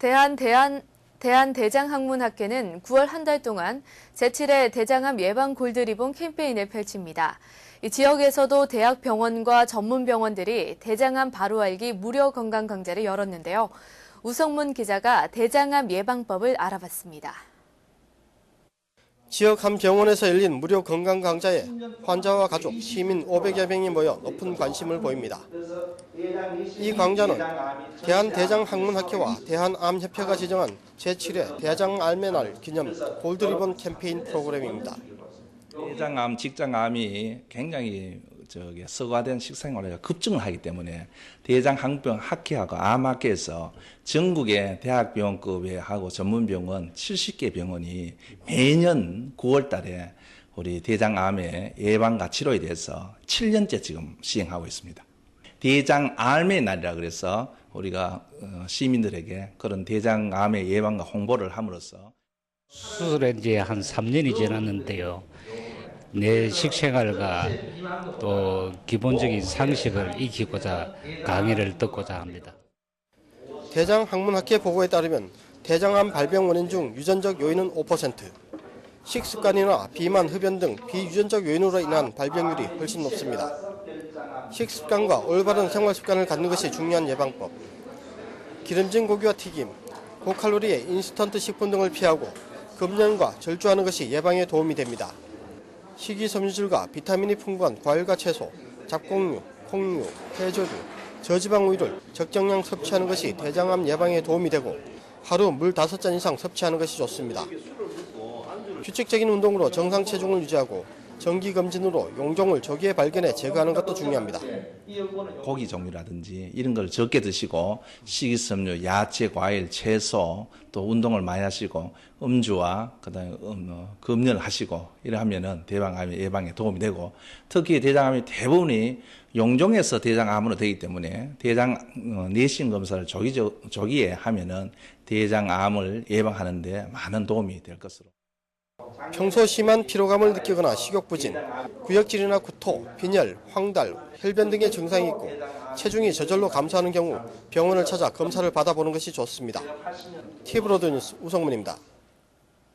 대한 대한 대한 대장학문학회는 9월 한 달 동안 제7회 대장암 예방 골드리본 캠페인을 펼칩니다. 이 지역에서도 대학 병원과 전문 병원들이 대장암 바로 알기 무료 건강 강좌를 열었는데요. 우성문 기자가 대장암 예방법을 알아봤습니다. 지역 한 병원에서 열린 무료 건강 강좌에 환자와 가족, 시민 500여 명이 모여 높은 관심을 보입니다. 이 강좌는 대한대장학문학회와 대한암협회가 지정한 제7회 대장암의 날 기념 골드리본 캠페인 프로그램입니다. 대장암, 직장암이 굉장히 저기 서구화된 식생활에 급증을 하기 때문에 대장항병 학회하고 암학회에서 전국의 대학병원급에 하고 전문병원 70개 병원이 매년 9월달에 우리 대장암의 예방과 치료에 대해서 7년째 지금 시행하고 있습니다. 대장암의 날이라 그래서 우리가 어, 시민들에게 그런 대장암의 예방과 홍보를 함으로써 수술한 지한 3년이 지났는데요. 내 식생활과 또 기본적인 상식을 익히고자 강의를 듣고자 합니다. 대장 학문학회 보고에 따르면 대장암 발병 원인 중 유전적 요인은 5%, 식습관이나 비만, 흡연 등 비유전적 요인으로 인한 발병률이 훨씬 높습니다. 식습관과 올바른 생활 습관을 갖는 것이 중요한 예방법. 기름진 고기와 튀김, 고칼로리의 인스턴트 식품 등을 피하고 금연과 절주하는 것이 예방에 도움이 됩니다. 식이섬유질과 비타민이 풍부한 과일과 채소, 잡곡류, 콩류, 해조류, 저지방 우유를 적정량 섭취하는 것이 대장암 예방에 도움이 되고 하루 물 5잔 이상 섭취하는 것이 좋습니다. 규칙적인 운동으로 정상 체중을 유지하고 정기 검진으로 용종을 조기에 발견해 제거하는 것도 중요합니다. 고기 종류라든지 이런 걸 적게 드시고 식이섬유, 야채, 과일, 채소 또 운동을 많이 하시고 음주와 그다음에 음, 어, 금연을 하시고 이래 하면은 대장암 예방에 도움이 되고 특히 대장암이 대부분이 용종에서 대장암으로 되기 때문에 대장 어, 내신 검사를 조기 조기에 하면은 대장암을 예방하는데 많은 도움이 될 것으로. 평소 심한 피로감을 느끼거나 식욕부진, 구역질이나 구토, 빈혈, 황달, 혈변 등의 증상이 있고 체중이 저절로 감소하는 경우 병원을 찾아 검사를 받아보는 것이 좋습니다. 티브로드 뉴스 우성문입니다.